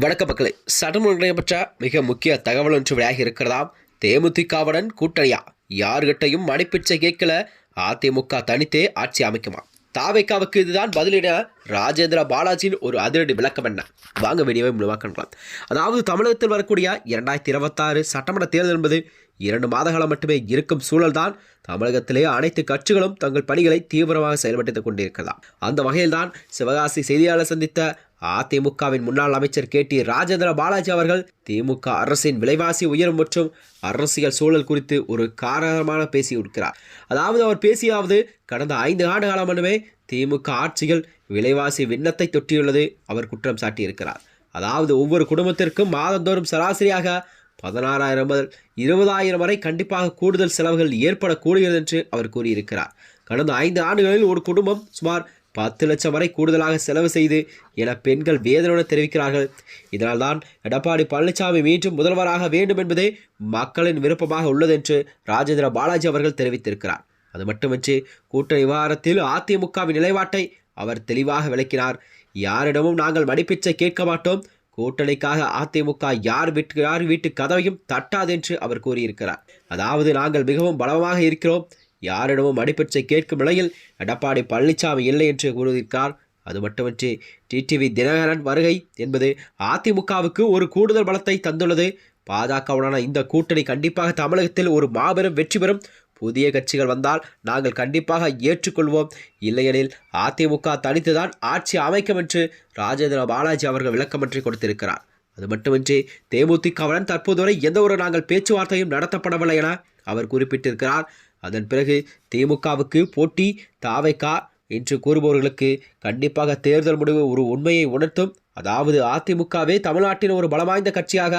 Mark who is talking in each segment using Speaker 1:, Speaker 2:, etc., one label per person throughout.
Speaker 1: வணக்க மக்களே சட்டமன்ற நடைபெற்ற மிக முக்கிய தகவல் ஒன்று வெளியாகி இருக்கிறதாம் தேமுதிகவுடன் கூட்டணியா? யார்கிட்டையும் மணிப்பிச்சை கேட்கல. அதிமுக தனித்தே ஆட்சி அமைக்குமா? தாவைக்காவுக்கு இதுதான் பதிலிட ராஜேந்திர பாலாஜியின் ஒரு அதிரடி விளக்கம் என்ன? வாங்க வீடியோவை முழுவாக்கலாம் அதாவது தமிழகத்தில் வரக்கூடிய இரண்டாயிரத்தி இருபத்தாறு சட்டமன்ற தேர்தல் என்பது இரண்டு மாதகாலம் மட்டுமே இருக்கும் சூழல்தான் தமிழகத்திலே அனைத்து கட்சிகளும் தங்கள் பணிகளை தீவிரமாக செயல்படுத்திக் கொண்டிருக்கலாம். அந்த வகையில்தான் சிவகாசி செய்தியாளர் சந்தித்த அதிமுகவின் முன்னாள் அமைச்சர் கே டி ராஜேந்திர பாலாஜி அவர்கள் திமுக அரசின் விலைவாசி உயரும் மற்றும் அரசியல் சூழல் குறித்து ஒரு காரணமான பேசி இருக்கிறார். அதாவது அவர் பேசியாவது கடந்த ஐந்து ஆண்டு காலம் மட்டுமே திமுக ஆட்சிகள் விலைவாசி விண்ணத்தை தொட்டியுள்ளது அவர் குற்றம் சாட்டியிருக்கிறார். அதாவது ஒவ்வொரு குடும்பத்திற்கும் மாதந்தோறும் சராசரியாக பதினாறாயிரம் முதல் இருபதாயிரம் வரை கண்டிப்பாக கூடுதல் செலவுகள் ஏற்படக்கூடியது என்று அவர் கூறியிருக்கிறார். கடந்த ஐந்து ஆண்டுகளில் ஒரு குடும்பம் சுமார் பத்து லட்சம் வரை கூடுதலாக செலவு செய்து என பெண்கள் வேதனையுடன் தெரிவிக்கிறார்கள். இதனால்தான் எடப்பாடி பழனிசாமி மீண்டும் முதல்வராக வேண்டும் என்பதே மக்களின் விருப்பமாக உள்ளது என்று ராஜேந்திர பாலாஜி அவர்கள் தெரிவித்திருக்கிறார். அது மட்டுமின்றி கூட்டணி விவகாரத்தில் அதிமுகவின் நிலைப்பாட்டை அவர் தெளிவாக விளக்கினார். யாரிடமும் நாங்கள் மடிப்பிச்சை கேட்க மாட்டோம். கூட்டணிக்காக அதிமுக யார் வீட்டு யார் வீட்டு கதவையும் தட்டாது என்று அவர் கூறியிருக்கிறார். அதாவது நாங்கள் மிகவும் பலமாக இருக்கிறோம். யாரிடமும் அடிப்பற்றை கேட்கும் நிலையில் எடப்பாடி பழனிசாமி இல்லை என்று கூறியிருக்கார் அது மட்டுமின்றி டிடிவி தினகரன் வருகை என்பது அதிமுகவுக்கு ஒரு கூடுதல் பலத்தை தந்துள்ளது. பாஜகவுடனான இந்த கூட்டணி கண்டிப்பாக தமிழகத்தில் ஒரு மாபெரும் வெற்றி பெறும். புதிய கட்சிகள் வந்தால் நாங்கள் கண்டிப்பாக ஏற்றுக்கொள்வோம். இல்லையெனில் அதிமுக தனித்துதான் ஆட்சி அமைக்கும் என்று ராஜேந்திர பாலாஜி அவர்கள் விளக்கமன்றி கொடுத்திருக்கிறார். அது மட்டுமின்றி தேமுதிகவுடன் தற்போது வரை எந்த ஒரு நாங்கள் பேச்சுவார்த்தையும் நடத்தப்படவில்லை என அவர் குறிப்பிட்டிருக்கிறார். அதன் பிறகு திமுகவுக்கு போட்டி தாவைக்கா என்று கூறுபவர்களுக்கு கண்டிப்பாக தேர்தல் முடிவு ஒரு உண்மையை உணர்த்தும். அதாவது அதிமுகவே தமிழ்நாட்டின் ஒரு பலவாய்ந்த கட்சியாக.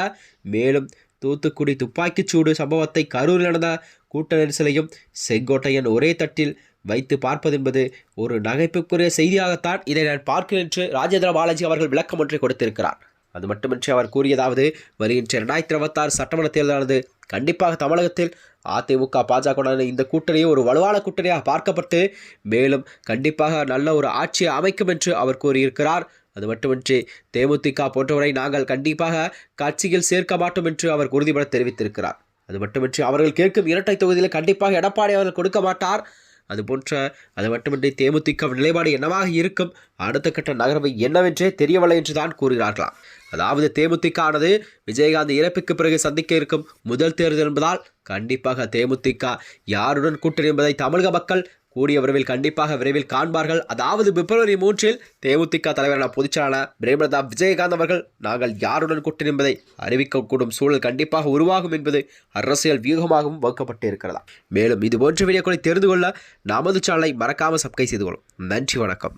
Speaker 1: மேலும் தூத்துக்குடி துப்பாக்கிச்சூடு சம்பவத்தை கரூரில் நடந்த கூட்ட நெரிசலையும் செங்கோட்டையன் ஒரே தட்டில் வைத்து பார்ப்பதென்பது ஒரு நகைப்புக்குரிய செய்தியாகத்தான் இதை நான் பார்க்கிறேன் என்று ராஜேந்திர பாலாஜி அவர்கள் விளக்கம் ஒன்றை கொடுத்திருக்கிறார். அது மட்டுமின்றி அவர் கூறியதாவது வருகின்ற இரண்டாயிரத்தி இருபத்தாறு சட்டமன்ற தேர்தலானது கண்டிப்பாக தமிழகத்தில் அதிமுக பாஜகவுடன் இந்த கூட்டணியை ஒரு வலுவான கூட்டணியாக பார்க்கப்பட்டு மேலும் கண்டிப்பாக நல்ல ஒரு ஆட்சியை அமைக்கும் என்று அவர் கூறியிருக்கிறார். அது மட்டுமின்றி தேமுதிக போன்றவரை நாங்கள் கண்டிப்பாக கட்சியில் சேர்க்க மாட்டோம் என்று அவர் உறுதிபட தெரிவித்திருக்கிறார். அது மட்டுமின்றி அவர்கள் கேட்கும் இரட்டை தொகுதியில் கண்டிப்பாக எடப்பாடி அவர்கள் கொடுக்க மாட்டார். அது போன்ற அது மட்டுமின்றி தேமுதிக நிலைப்பாடு என்னவாக இருக்கும்? அடுத்த கட்ட நகர்வு என்னவென்றே தெரியவில்லை என்று தான் கூறுகிறார்களாம் அதாவது தேமுதிக ஆனது விஜயகாந்த் இறப்புக்கு பிறகு சந்திக்க இருக்கும் முதல் தேர்தல் என்பதால் கண்டிப்பாக தேமுதிக யாருடன் கூட்டணி என்பதை தமிழக மக்கள் கூடிய விரைவில் கண்டிப்பாக விரைவில் காண்பார்கள். அதாவது பிப்ரவரி மூன்றில் தேமுதிக தலைவரான பொதுச்செயலாளர் பிரேமலதா விஜயகாந்த் அவர்கள் நாங்கள் யாருடன் கூட்டணி என்பதை அறிவிக்கக்கூடும் சூழல் கண்டிப்பாக உருவாகும் என்பது அரசியல் வியூகமாகவும் வகுக்கப்பட்டு இருக்கிறதா மேலும் இது போன்ற வீடியோக்களை தெரிந்து கொள்ள நமது சேனலை மறக்காமல் சப்ஸ்கிரைப் செய்து கொள்ளும். நன்றி வணக்கம்.